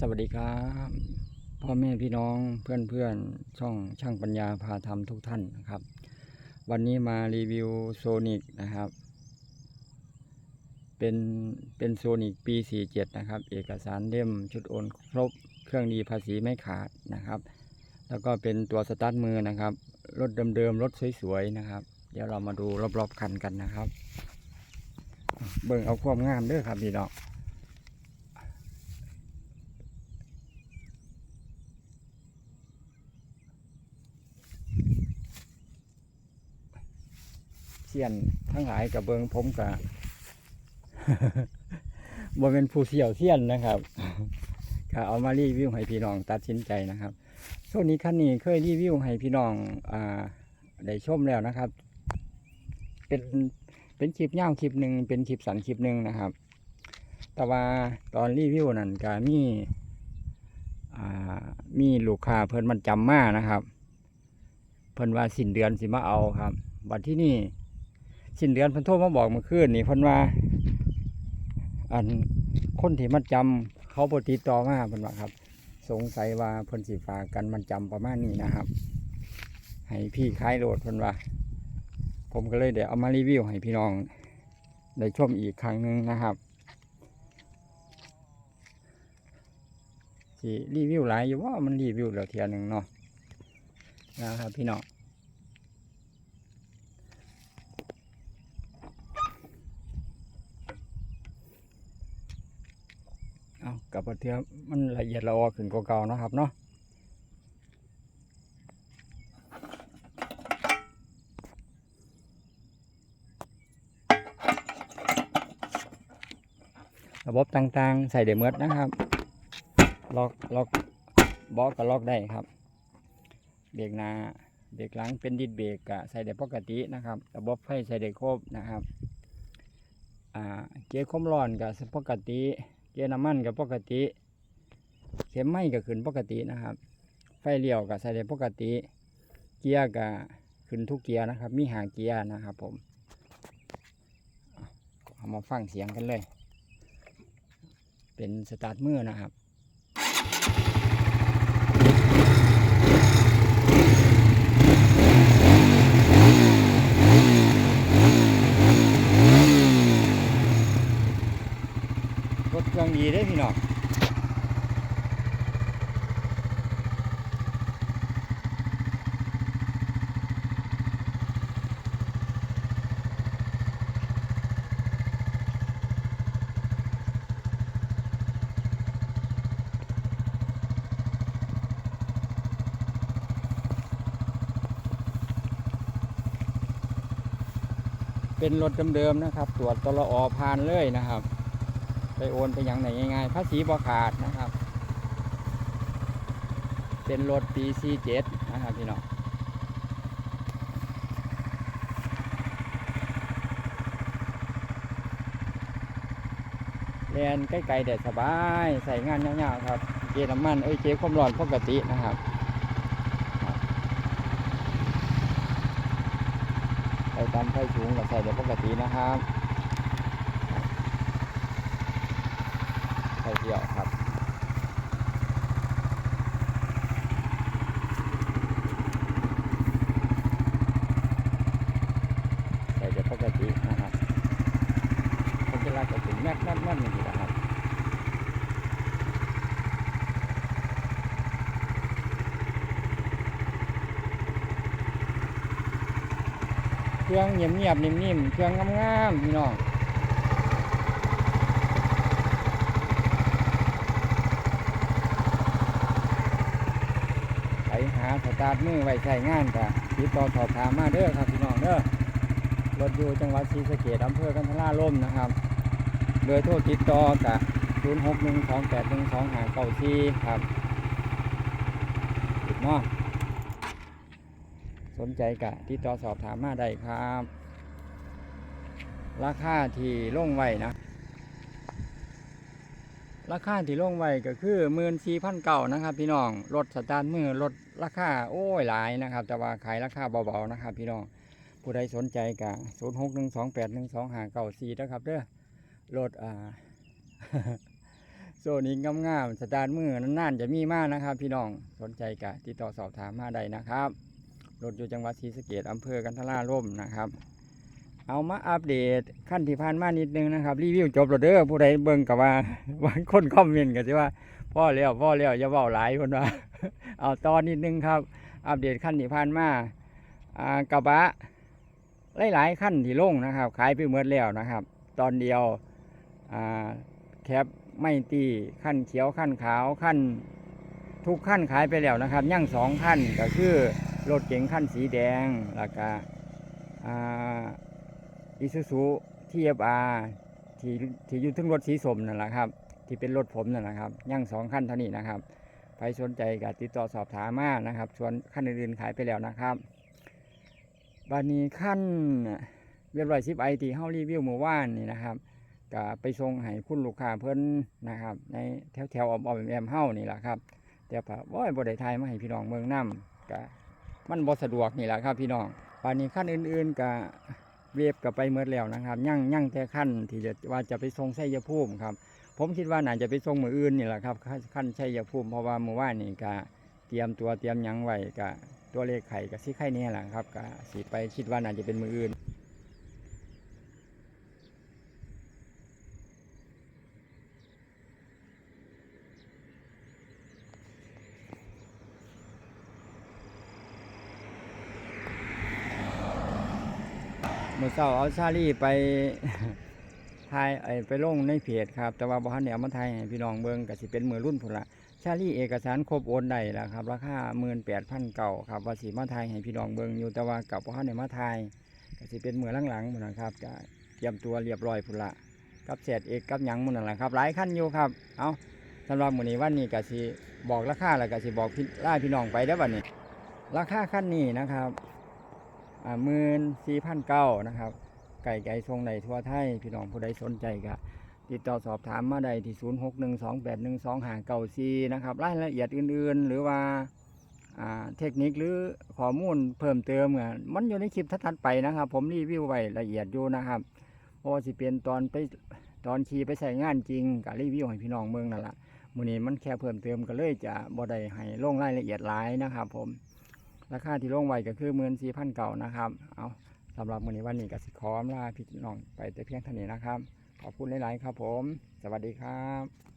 สวัสดีครับ พ่อแม่พี่น้องเพื่อนเพื่อนช่องช่างปัญญาพาทำทุกท่านนะครับ วันนี้มารีวิวโซนิกนะครับ เป็นเป็นโซนิกปี 47 นะครับ เอกสารเล่มชุดโอนครบเครื่องดีภาษีไม่ขาดนะครับ แล้วก็เป็นตัวสตาร์ทมือนะครับ รถเดิมๆ รถสวยๆ นะครับ เดี๋ยวเรามาดูรอบๆคันกันนะครับ เบิ่งเอาความงามเด้อครับพี่น้อง เสียนทั้งหลายกับเบิงผมกับบ่เป็นผู้เสี่ยวเสียนนะครับก็เอามารีวิวให้พี่น้องตัดสินใจนะครับช่วงนี้คันนี้เคยรีวิวให้พี่น้องอ่าได้ชมแล้วนะครับ เป็นเป็นคลิปยาวคลิปหนึ่งเป็นคลิปสั้นคลิปหนึ่งนะครับ แต่ว่าตอนรีวิวนั่นก็มีอ่ามีลูกค้าเพิ่นมันจำมานะครับ เพิ่นว่าสิ้นเดือนสิมาเอาครับวันที่นี่ สิ้นเดือนเพิ่นโทรมาบอกเมื่อคืนนี่เพิ่นว่า อันคนที่มันจำเขาบ่ติดต่อมาเพิ่นว่าครับ สงสัยว่าเพิ่นสิฝากกันมันจำประมาณนี้นะครับ ให้พี่ขายโหลดเพิ่นว่า ผมก็เลยเดี๋ยวเอามารีวิวให้พี่น้องได้ชมอีกครั้งหนึ่งนะครับสิรีวิวหลายอยู่ว่ามันรีวิวแล้วเทียหนึงเนาะนะครับพี่น้อง เอากับมาเทียบมันละเอียดละออขึ้นกว่าเก่านะครับเนาะระบบต่างๆ ใส่ได้เมดนะครับ ล็อกล็อกบล็อกก็ล็อกได้ครับ เบรกหน้าเบรกหลังเป็นดิสเบรกใส่ได้ปกตินะครับ ระบบไฟใส่ได้ครบนะครับ อ่า เกียร์คมร้อนก็ปกติ เกียร์น้ำมันกับปกติ เข็มไม้ก็ขึ้นปกตินะครับ ไฟเลี้ยวก็ใส่ได้ปกติ เกียร์ก็ขึ้นทุกเกียร์นะครับ มีหาเกียร์นะครับผมเอามาฟังเสียงกันเลย เป็นสตาร์ทมือนะครับ รถเครื่องดีได้พี่น้องเป็นรถเดิมๆนะครับ ตรวจตลออผ่านเลยนะครับ ไปโอนไปอย่างไหนง่ายๆภาษีบ่ขาดนะครับ เป็นรถปี C7 นะครับพี่น้องเรียนใกล้ๆแดดสบายใส่งานยาวๆครับเกน้ำมันเอ้ยเกความร้อนปกตินะครับครับใส่ตามไฟสูงกับใส่ได้ปกตินะครับไฟ เดียวครับใส่ได้ปกตินะครับผมจะลากกระสุนแม็กแม็กแม็กนี่นะครับเครื่องเงียบๆนิ่มๆเครื่องงามๆพี่น้องไปหาสตาร์ทมือไว้ใช้งานกะติดต่อสอบถามมาเด้อครับพี่น้องเด้อรถอยู่จังหวัดศรีสะเกษอำเภอกันทราล่มนะครับ โดยโทรติดต่อกะ0 6 1 2 8 1 2 5 9 4ครับติดเนาะสนใจกะติดต่อสอบถามมาได้ครับ ราคาที่ลงไว้นะ ราคาที่ลงไว้ก็คือหมื่นสี่พันเก่านะครับ พี่น้องรถสตาร์ทมือรถราคาโอ้ยหลายนะครับ แต่ว่าขายราคาเบาๆนะครับ พี่น้องผู้ใดสนใจกะศูนย์หกหนึ่งสองแปดหนึ่งสองห้าเก้าสี่นะครับเด้อรถอ่าโซนี้งามๆสตาร์ทมือนานๆจะมีมากนะครับ พี่น้องสนใจกะติดต่อสอบถามมาได้นะครับรถอยู่จังหวัดศรีสะเกษอำเภอกันทราล่มนะครับ เอามาอัปเดตขั้นที่ผ่านมานิดนึงนะครับ รีวิวจบแล้วเด้อผู้ใดเบิ่งกับว่าวันคนคอมเมนต์กันสิว่าพ่อแล้วพ่อแล้วอย่าเว้าหลายคนว่าเอาตอนนิดนึงครับ อัปเดตขั้นที่ผ่านมาอ่ากระบะหลายๆขั้นที่ลงนะครับ ขายไปหมดแล้วนะครับ ตอนเดียวอ่าแคปไม่ตีขั้นเขียวขั้นขาวขั้นทุกขั้นขายไปแล้วนะครับย่างสองขั้นก็คือรถเก๋งขั้นสีแดงแล้วก็อ่า อิซูซุทีเอฟอาร์ที่ที่อยู่ทึงรถสีสมนั่นแหละครับ ที่เป็นรถผมนั่นแหละครับย่างสองขั้นเท่านี้นะครับใครสนใจก็ติดต่อสอบถามมานะครับ ส่วนขั้นอื่นๆขายไปแล้วนะครับบานี้ขั้นเรียบร้อยซิปไอทีเฮารีวิวเมื่อวานนี่นะครับก็ไปส่งให้คุณลูกค้าเพิ่อนนะครับ ในแถวแถวออมออมแอมเฮานี่แหละครับแต่พอว่าบ่ได้ทายมาให้พี่น้องเมืองน้ำก็มันบ่สะดวกนี่แหละครับ พี่น้องบานี้ขั้นอื่นๆก็ เวฟกับไปเมื่อแล้วนะครับยั่งยั่งแต่ขั้นที่จะว่าจะไปทรงไส้ยภูมิครับ ผมคิดว่าน่าจะไปทรงมืออื่นนี่แหละครับขั้นไส้ยภูมิเพราะว่าเมื่อวานนี่ก็เตรียมตัวเตรียมยังไว้ก็ตัวเลขไข่กับซี่ไข่เนี่ยแหละครับก็สีไปคิดว่าน่าจะเป็นมืออื่น มื่อเช้าเอาชาลี่ไปถ่ายไอไปลงในเพจครับ แต่ว่าบ่ทันได้เอมาถ่ายให้พี่น้องเบิ่งก็สิเป็นมือรุ่นพุ่นละชาลี่เอกสารครบโอนได้แล้วครับ ราคา18,000เก่าครับว่าสิมาถ่ายให้พี่น้องเบิ่งอยู่แต่ว่ากับบ่ทันได้มาถ่ายก็สิเป็นมือหลังๆนะครับก็เตรียมตัวเรียบร้อยพุ่นละกับเศษเอกกับหยังมุ่นนั่นแหละครับ หลายขั้นอยู่ครับเอาสำหรับมือนี้วันนี้ก็สิบอกราคาแล้วก็สิบอกพี่ล่าพี่น้องไปเด้อบัดนี้ราคาขั้นนี้นะครับ หมื่นสี่พันเก้านะครับ ไก่ไก่ทรงในทั่วไทย พี่น้องผู้ใดสนใจก็ติดต่อสอบถามมาได้ที่ศูนย์หกหนึ่งสองแปดหนึ่งสองหาเก้าซีนะครับรายละเอียดอื่นๆ หรือว่าเทคนิคหรือข้อมูลเพิ่มเติมอะมันอยู่ในคลิปถัดๆไปนะครับ ผมรีวิวไว้ละเอียดอยู่นะครับเพราะสิเป็นตอนไปตอนขี่ไปใส่งานจริงกับรีวิวให้พี่น้องเมืองนั่นแหละมือนี้มันแค่เพิ่มเติมก็เลยจะบ่ได้ให้ลงรายละเอียดหลายนะครับผม ราคาที่ลงไว้ก็คือหมื่นสี่พันเก่านะครับ เอาสำหรับมื้อนี้วันนี้ก็สิขออำลาพี่น้องไปแต่เพียงเท่านี้นะครับ ขอบคุณหลาย ๆ ครับผม สวัสดีครับ